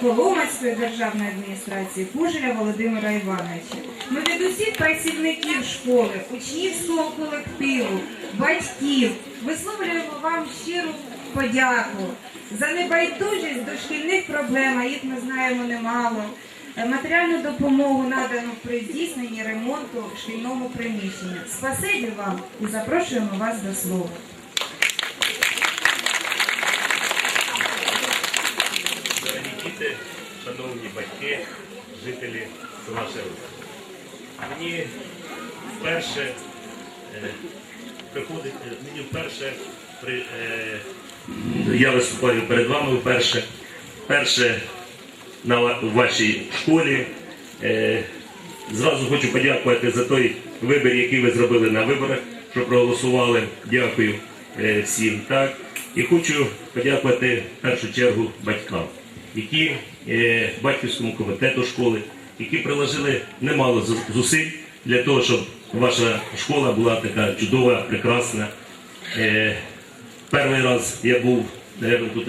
Коломацької державної адміністрації Кужеля Володимира Івановича. Ми від усіх працівників школи, учнівського колективу, батьків висловлюємо вам щиру подяку за небайдужість до шкільних проблем, а їх ми знаємо немало. Е, Матеріальну допомогу надану при здійсненні ремонту шкільного приміщення. Спасибі вам і запрошуємо вас до слова. Дорогі діти, шановні батьки, жителі села. Мені вперше е, приходить, е, мені вперше при, е, я виступаю перед вами вперше, вперше на вашій школі. Е, зразу хочу подякувати за той вибір, який ви зробили на виборах, що проголосували. Дякую е, всім. Так. І хочу подякувати в першу чергу батькам, які е, батьківському комітету школи, які приложили немало зусиль для того, щоб ваша школа була така чудова, прекрасна. Е, перший раз я був, мабуть, тут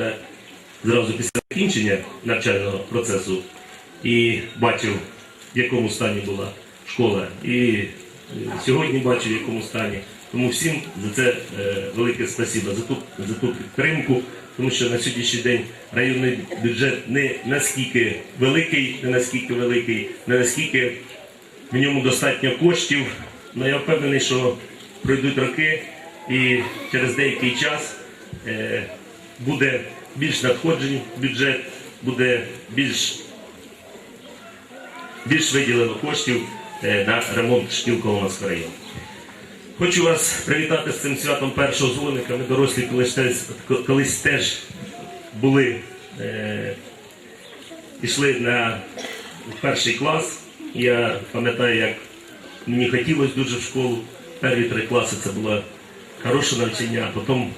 зразу після закінчення навчального процесу і бачив, в якому стані була школа. І е, сьогодні бачу, в якому стані. Тому всім за це велике спасибо, за ту, за ту підтримку, тому що на сьогоднішній день районний бюджет не наскільки великий, не наскільки великий, не наскільки в ньому достатньо коштів. але я впевнений, що пройдуть роки і через деякий час е, буде більш надходжень бюджет, буде більш, більш виділено коштів е, на ремонт шкіл Коломацького району. Хочу вас привітати з цим святом першого дзвоника. Ми дорослі колись теж, колись теж були, е, пішли на перший клас. Я пам'ятаю, як мені хотілося дуже в школу. Перві три класи це було хороше навчання, а потім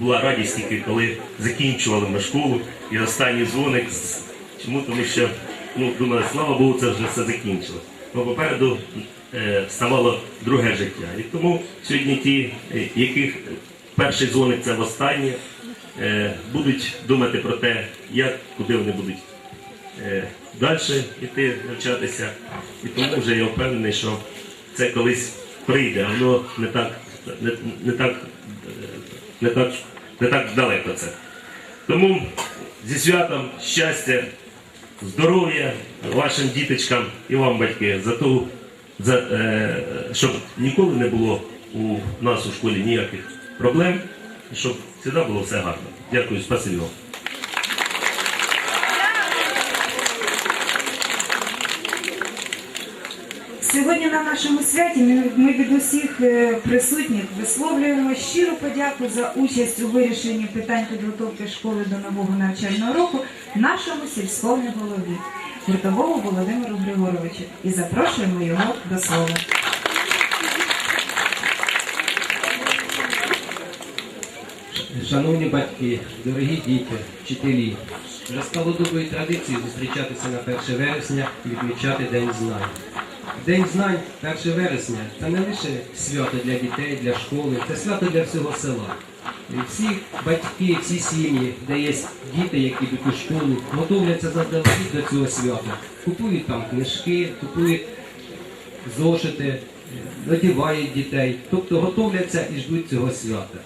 була радість тільки, коли закінчували ми школу. І останній дзвоник. Чому? Тому що ну, думаю, слава Богу, це вже все закінчилось. Попереду ставало друге життя. І тому сьогодні ті, е, яких перший дзвоник це востаннє, е, будуть думати про те, як, куди вони будуть е, далі йти навчатися. І тому вже я впевнений, що це колись прийде, воно не так, не, не так, е, не так, не так далеко це. Тому зі святом щастя, здоров'я вашим діточкам і вам, батьки, за ту, е, щоб ніколи не було у нас у школі ніяких проблем, щоб завжди було все гарно. Дякую, спасибі вам. Сьогодні на нашому святі ми, ми від усіх е, присутніх висловлюємо щиру подяку за участь у вирішенні питань підготовки школи до нового навчального року нашому сільському голові Гуртовому Володимиру Григоровичу і запрошуємо його до слова. Шановні батьки, дорогі діти, вчителі, вже стало доброю традицією зустрічатися на 1 вересня і відмічати День знань. День знань 1 вересня це не лише свято для дітей, для школи, це свято для всього села. Всі батьки, всі сім'ї, де є діти, які йдуть у школу, готовляться заздалегідь до цього свята. Купують там книжки, купують зошити, одягають дітей, тобто готовляться і ждуть цього свята.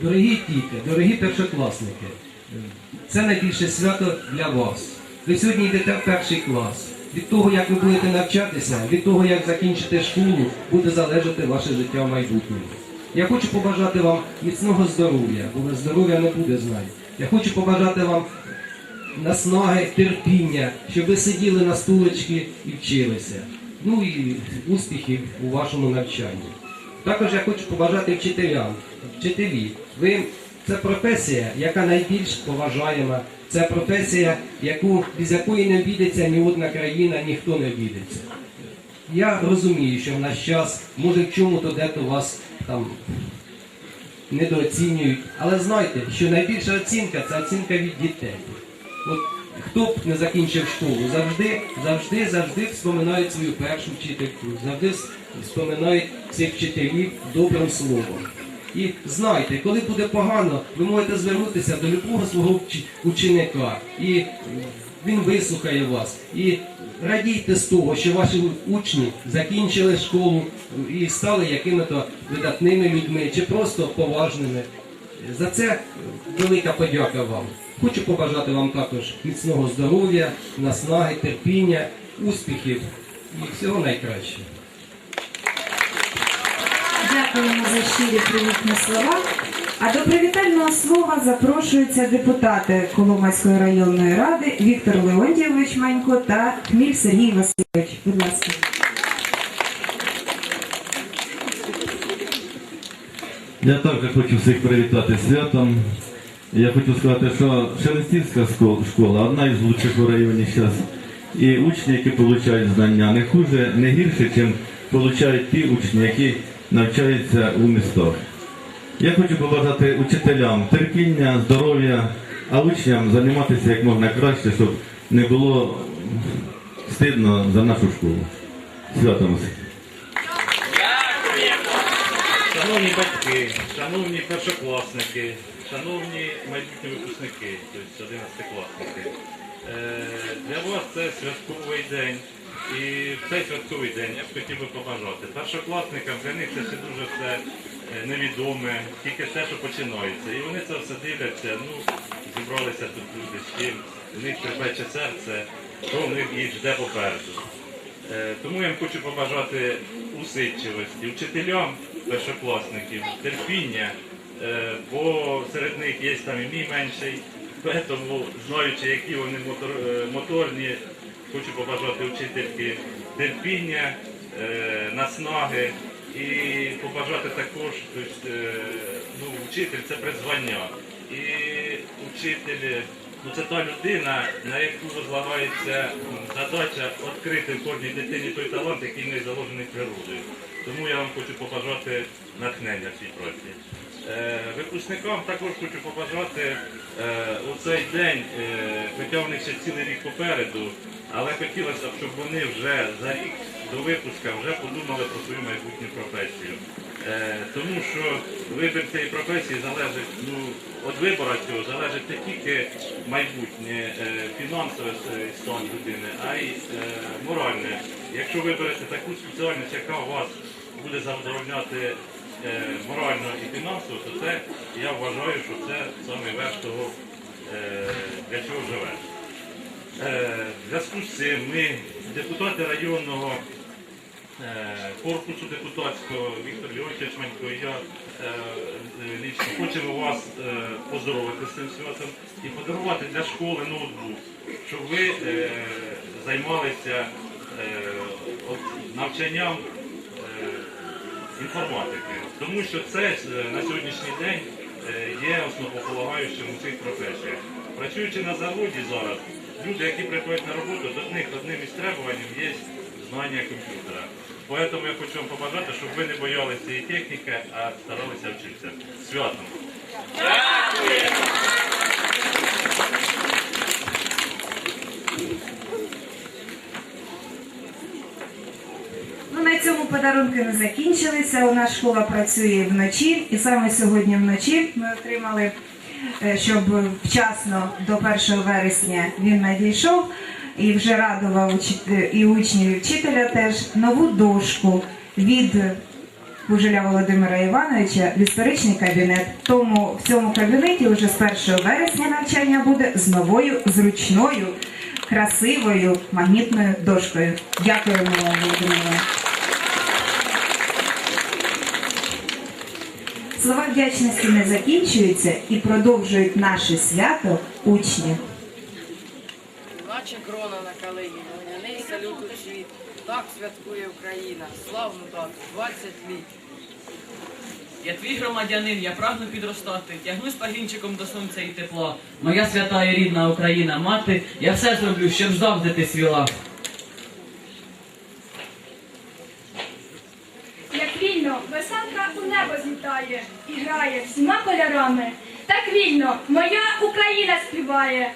Дорогі діти, дорогі першокласники, це найбільше свято для вас. Ви сьогодні йдете в перший клас. Від того, як ви будете навчатися, від того, як закінчите школу, буде залежати ваше життя в майбутньому. Я хочу побажати вам міцного здоров'я, бо без здоров'я не буде знань. Я хочу побажати вам наснаги, терпіння, щоб ви сиділи на стулочці і вчилися. Ну і успіхів у вашому навчанні. Також я хочу побажати вчителям. Вчителі, ви це професія, яка найбільш поважаєма. Це професія, яку, без якої не обійдеться ні одна країна, ніхто не обійдеться. Я розумію, що в наш час, може в чому-то дето вас там недооцінюють, але знайте, що найбільша оцінка це оцінка від дітей. От хто б не закінчив школу, завжди, завжди, завжди вспоминають свою першу вчительку, завжди вспоминають цих вчителів добрим словом. І знайте, коли буде погано, ви можете звернутися до любого свого ученика. І він вислухає вас. І радійте з того, що ваші учні закінчили школу і стали якими-то видатними людьми чи просто поважними. За це велика подяка вам. Хочу побажати вам також міцного здоров'я, наснаги, терпіння, успіхів і всього найкращого. Дякуємо за щирі привітні слова. А до привітального слова запрошуються депутати Коломайської районної ради Віктор Леонтійович Манько та Хміль Сергій Васильович. Будь ласка. Я також хочу всіх привітати святом. Я хочу сказати, що Шелестівська школа одна із лучших у районі зараз. І учні, які отримують знання, не хуже, не гірше, ніж отримують ті учні, які навчаються у містах. Я хочу побажати учителям терпіння, здоров'я, а учням займатися як можна краще, щоб не було стидно за нашу школу. Святом усіх! Шановні батьки, шановні першокласники, шановні майбутні випускники, тобто 11-класники, е, для вас це святковий день. І в цей святковий день я б хотів би побажати. Першокласникам для них це дуже все невідоме, тільки те, що починається. І вони це все дивляться, ну, зібралися тут люди з чим, у них трепече серце, що в них їх жде попереду. Е, Тому я їм хочу побажати усидчивості, вчителям першокласників, терпіння, е, бо серед них є там і мій менший, тому знаючи, які вони мотор- е, моторні, хочу побажати вчительки терпіння, е, наснаги і побажати також, тобто, е, ну, вчитель це призвання. І вчитель Ну, це та людина, на яку возлагається задача відкрити в кожній дитині той талант, який в неї заложений природою. Тому я вам хочу побажати натхнення в цій праці. Е, випускникам також хочу побажати е, у цей день, е, хоча в них ще цілий рік попереду, але хотілося б, щоб вони вже за рік до випуска вже подумали про свою майбутню професію. Е, тому що вибір цієї професії залежить, ну, від вибору цього залежить не тільки майбутнє е, фінансове стан людини, а й е, моральне. Якщо виберете таку спеціальність, яка у вас буде задовольняти е, морально і фінансово, то це я вважаю, що це саме верх того, е, для чого живе. Е, В зв'язку з цим ми, депутати районного корпусу депутатського Віктор Леонтьович я е, е, лічно хочемо вас е, поздоровити з цим святом і подарувати для школи ноутбук, щоб ви е, займалися е, навчанням е, інформатики. Тому що це е, на сьогоднішній день е, є основополагаючим у цих професіях. Працюючи на заводі зараз, люди, які приходять на роботу, до них одним із требувань є знання комп'ютера. Тому я хочу вам побажати, щоб ви не боялися цієї техніки, а старалися вчитися. Святом! Ну, на цьому подарунки не закінчилися. У нас школа працює вночі, і саме сьогодні вночі ми отримали, е, щоб вчасно до 1 вересня він надійшов і вже радував і учнів, і вчителя теж нову дошку від Кужеля Володимира Івановича в історичний кабінет. Тому в цьому кабінеті вже з 1 вересня навчання буде з новою зручною, красивою магнітною дошкою. Дякуємо вам, Володимире. Слова вдячності не закінчуються і продовжують наше свято учні. Наче крона на калині, вогняний салют у світ. Так святкує Україна. Славну дату, 20 літ. Я твій громадянин, я прагну підростати, тягнусь пагінчиком до сонця і тепла. Моя свята і рідна Україна, мати, я все зроблю, щоб завжди ти свіла. Як вільно веселка у небо злітає і грає всіма кольорами. Так вільно моя Україна співає,